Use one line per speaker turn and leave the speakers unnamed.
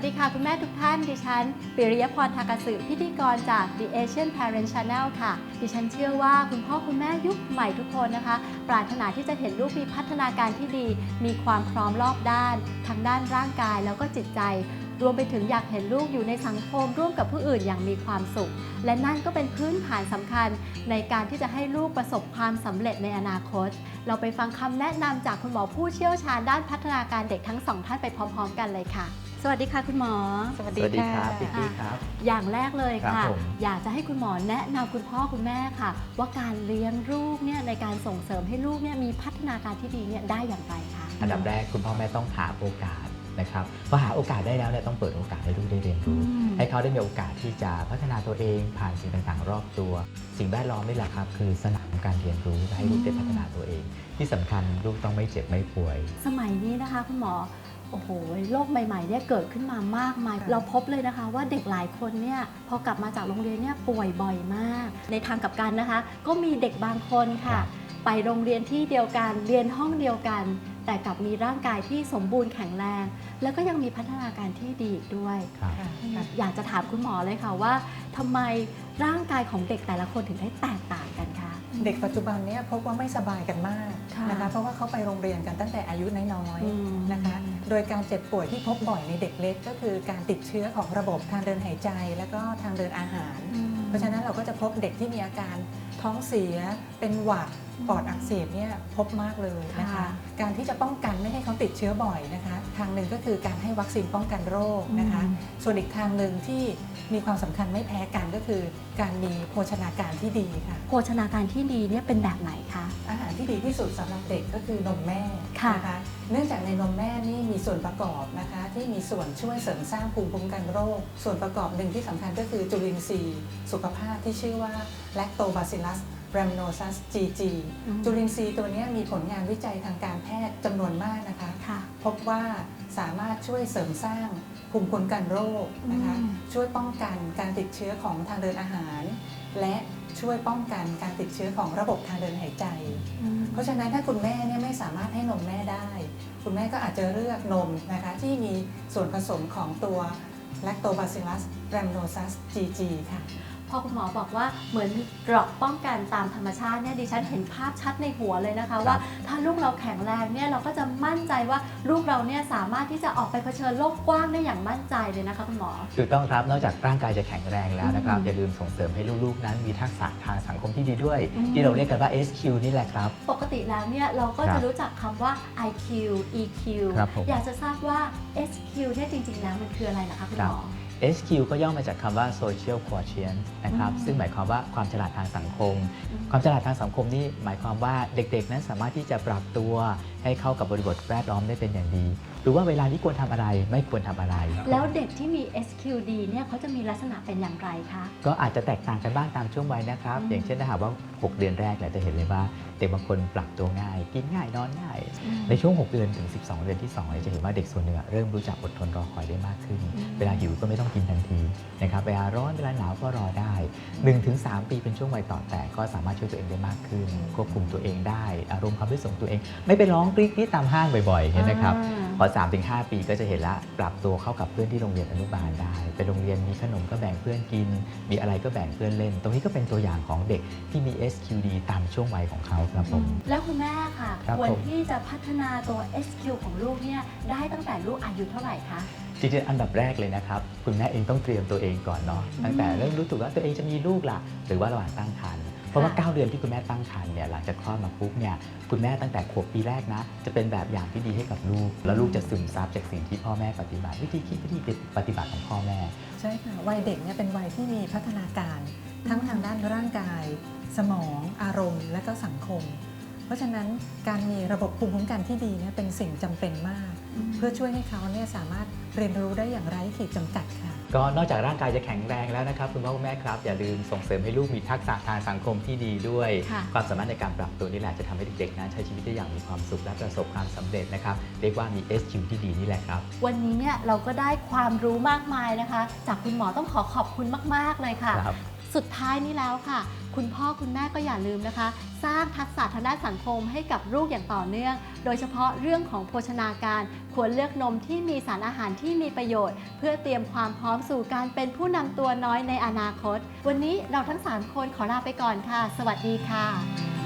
วัสดีค่ะ คุณแม่ทุกท่าน ดิฉัน ปิริยพรทากสึพิธีกรจาก The Asian Parent Channel ค่ะ ดิฉันเชื่อว่าคุณพ่อคุณแม่ยุคใหม่ทุกคนนะคะ ปรารถนาที่จะเห็นลูกมีพัฒนาการที่ดี มีความพร้อมรอบด้านทั้งด้านร่างกายแล้วก็จิตใจรวมไปถึงอยากเห็นลูกอยู่ในสังคมร่วมกับผู้อื่นอย่างมีความสุข และนั่นก็เป็นพื้นฐานสำคัญ ในการที่จะให้ลูกประสบความสำเร็จในอนาคต เราไปฟังคำแนะนำจากคุณหมอผู้เชี่ยวชาญด้านพัฒนาการเด็กทั้งสองท่านไปพร้อม ๆ กันเลยค่ะ สวัสดีค่ะคุณหมอ
สวัส
ส
ดี
วัสดีค
ค่ะ
รับพี่กี้ครับ
อย่างแรกเลย
ครับ
ค่ะ
ผม
อยากจะให้คุณหมอแนะนำคุณพ่อคุณแม่ค่ะ ว่าการเลี้ยงลูกเนี่ยในการส่งเสริมให้ลูกเนี่ยมีพัฒนาการที่ดีเนี่ยได้อย่างไรคะ
อันดับแรกคุณพ่อแม่ต้องหาโอกาสนะครับพอหาโอกาสได้แล้วเนี่ยต้องเปิดโอกาสให้ลูกได้เรียนรู้
อืม
ให้เขาได้มีโอกาสที่จะพัฒนาตัวเองผ่านสิ่งต่างๆ รอบตัว สิ่งแวดล้อมนี่แหละครับคือสนามการเรียนรู้และให้ลูกได้พัฒนาตัวเอง ที่สำคัญลูกต้องไม่เจ็บไม่ป่วย
สมัยนี้นะคะคุณหมอ โอ้โหโลกใหม่ๆเนี่ยเกิดขึ้นมามากมาย
ค่ะ
เราพบเลยนะคะว่าเด็กหลายคนเนี่ยพอกลับมาจากโรงเรียนเนี่ยป่วยบ่อยมาก ในทางกลับกันนะคะ ก็มีเด็กบางคนค่ะ ไปโรงเรียนที่เดียวกันเรียนห้องเดียวกัน แต่กลับมีร่างกายที่สมบูรณ์แข็งแรง แล้วก็ยังมีพัฒนาการที่ดีอีกด้วย
ครับ
ค่ะค่ะ
อยากจะถามคุณหมอเลยค่ะว่าทำไมร่างกายของเด็กแต่ละคนถึงได้แตกต่างกันคะ
เด็กปัจจุบันเนี้พบว่าไม่สบายกันมาก
ค่ะ
นะคะเพราะว่าเขาไปโรงเรียนกันตั้งแต่อายุน้อย
อืม
ๆนะคะ โดยการเจ็บป่วยที่พบบ่อยในเด็กเล็ก ก็คือการติดเชื้อของระบบทางเดินหายใจ แล้วก็ทางเดินอาหาร เพราะฉะนั้นเราก็จะพบเด็กที่มีอาการท้องเสียเป็นหวัดปอดอักเสบเนี่ยพบมากเลยนะคะ
ค่ะ
การที่จะป้องกันไม่ให้เขาติดเชื้อบ่อยนะคะ ทางหนึ่งก็คือการให้วัคซีนป้องกันโรคนะคะ
อืม
ส่วนอีกทางหนึ่งที่มีความสำคัญไม่แพ้กันก็คือ การมีโภชนาการที่ดีค่ะ
โภชนาการที่ดีเนี่ยเป็นแบบไหนคะ
อาหาร ที่ดีที่สุดสำหรับเด็กก็คือนมแม่
ค่ะ
นะคะเนื่องจากในนมแม่นี่มีส่วนประกอบนะคะที่มีส่วนช่วยเสริมสร้างภูมิคุ้มกันโรค ส่วนประกอบหนึ่งที่สำคัญก็คือจุลินทรีย์สุขภาพที่ชื่อว่า Lactobacillus rhamnosus GG
อืม
จุลินทรีย์ตัวเนี้ยมีผลงานวิจัยทางการแพทย์จำนวนมากนะคะ
ค่ะ
พบว่า สามารถช่วยเสริมสร้างภูมิคุ้มกันโรคนะคะ
อืม
ช่วยป้องกันการติดเชื้อของทางเดินอาหาร และช่วยป้องกันการติดเชื้อของระบบทางเดินหายใจ เพราะฉะนั้นถ้าคุณแม่เนี่ยไม่สามารถให้นมแม่ได้ คุณแม่ก็อาจจะเลือกนมนะคะที่มีส่วนผสมของตัว Lactobacillus rhamnosus GG ค่ะ
พอคุณหมอบอกว่าเหมือนมีเกราะป้องกันตามธรรมชาติเนี่ยดิฉันเห็นภาพชัดในหัวเลยนะคะ ว่าถ้าลูกเราแข็งแรงเนี่ยเราก็จะมั่นใจว่าลูกเราเนี่ยสามารถที่จะออกไปเผชิญโลกกว้างได้อย่างมั่นใจเลยนะคะคุณหมอ
ถูกต้องครับนอกจากร่างกายจะแข็งแรงแล้วนะครับ
อืม
อย่าลืมส่งเสริมให้ลูกๆ นั้นมีทักษะทางสังคมที่ดีด้วย
อืม
ที่เราเรียกกันว่า SQ นี่แหละครับ
ปกติแล้วเนี่ยเราก็
ครั
จะ
บ
รู้จักคำว่า IQ EQ
ครับผม
อยากจะทราบว่า SQ เนี่ยจริง ๆ แล้วมันคืออะไรนะคะคุณหมอ
SQ ก็ย่อมาจากคำว่า social quotient นะครับ
อืม
ซึ่งหมายความว่าความฉลาดทางสังคม
อืม
ความฉลาดทางสังคมนี่หมายความว่าเด็กๆ นั้นสามารถที่จะปรับตัวให้เข้ากับบริบทแวดล้อมได้เป็นอย่างดีหรือว่าเวลานี้ควรทำอะไร ไม่ควรทำอะไร
แล้วเด็กที่มี SQD เนี่ยเขาจะมีลักษณะเป็นอย่างไรคะ
ก็อาจจะแตกต่างกันบ้างตามช่วงวัยนะครับ
อืม
อย่างเช่นถ้าหากว่า 6 เดือนแรกเนี่ยจะเห็นเลยว่าเด็กบางคนปรับตัวง่าย กินง่ายนอนง่าย ในช่วง 6 เดือนถึง 12 เดือนที่2เนี่ยจะเห็นว่าเด็กส่วนหนึ่งอะเริ่มรู้จักอดทนรอคอยได้มากขึ้น
อืม
เวลาหิวก็ไม่ต้องกินทันทีนะครับเวลาร้อนเวลาหนาวก็รอได้ 1-3 ปีเป็นช่วงวัยต่อแต่ก็สามารถช่วยตัวเองได้มากขึ้น ควบคุมตัวเองได้ อารมณ์ความรู้สึกของตัวเอง ไม่ไปร้องกรี๊ดกรี๊ดตามห้างบ่อยๆเห็นไหมครับ
อ่า
พอ 3-5 ปีก็จะเห็นละปรับตัวเข้ากับเพื่อนที่โรงเรียนอนุบาลได้ไปโรงเรียนมีขนมก็แบ่งเพื่อนกิน มีอะไรก็แบ่งเพื่อนเล่น ตรงนี้ก็เป็นตัวอย่างของเด็กที่มี SQD ตามช่วงวัยของเขาครับผม
แล้วคุณแม่ค่ะ
ครับ
ควร
ผม
ที่จะพัฒนาตัว SQ ของลูกเนี่ยได้ตั้งแต่ลูกอายุเท่าไหร่คะ
จริงๆ อันดับแรกเลยนะครับ คุณแม่เองต้องเตรียมตัวเองก่อนเนาะตั้งแต่เริ่มรู้ตัวว่าตัวเองจะมีลูกล่ะหรือว่าระหว่างตั้งครรภ์ เพราะว่า
ค่ะ
9เดือนที่คุณแม่ตั้งครรภ์เนี่ยหลังจากคลอดมาปุ๊บเนี่ยคุณแม่ตั้งแต่ขวบปีแรกนะ จะเป็นแบบอย่างที่ดีให้กับลูก แล้วลูกจะซึมซับจากสิ่งที่พ่อแม่ปฏิบัติ วิธีคิดวิธีปฏิบัติของพ่อแม่
ใช่ค่ะวัยเด็กเนี่ยเป็นวัยที่มีพัฒนาการ ทั้งทางด้านร่างกาย สมอง อารมณ์ และก็สังคม เพราะฉะนั้นการมีระบบภูมิคุ้มกันที่ดีเนี่ยเป็นสิ่งจำเป็นมาก เพื่อช่วยให้เขาเนี่ยสามารถเรียนรู้ได้อย่างไร้ขีดจำกัดค่ะ
ก็นอกจากร่างกายจะแข็งแรงแล้วนะครับคุณพ่อคุณแม่ครับ อย่าลืมส่งเสริมให้ลูกมีทักษะทางสังคมที่ดีด้วย
ค่ะ
ความสามารถในการปรับตัวนี่แหละจะทำให้เด็กๆนั้นใช้ชีวิตได้อย่างมีความสุขและประสบความสำเร็จนะครับเรียกว่ามี SQ ที่ดีนี่แหละครับ
วันนี้เนี่ยเราก็ได้ความรู้มากมายนะคะ จากคุณหมอต้องขอขอบคุณมาก ๆเลยค่ะ
ครับ
สุดท้ายนี้แล้วค่ะ คุณพ่อคุณแม่ก็อย่าลืมนะคะ สร้างทักษะทางด้านสังคมให้กับลูกอย่างต่อเนื่อง โดยเฉพาะเรื่องของโภชนาการ ควรเลือกนมที่มีสารอาหารที่มีประโยชน์ เพื่อเตรียมความพร้อมสู่การเป็นผู้นำตัวน้อยในอนาคต วันนี้เราทั้ง 3 คนขอลาไปก่อนค่ะ สวัสดีค่ะ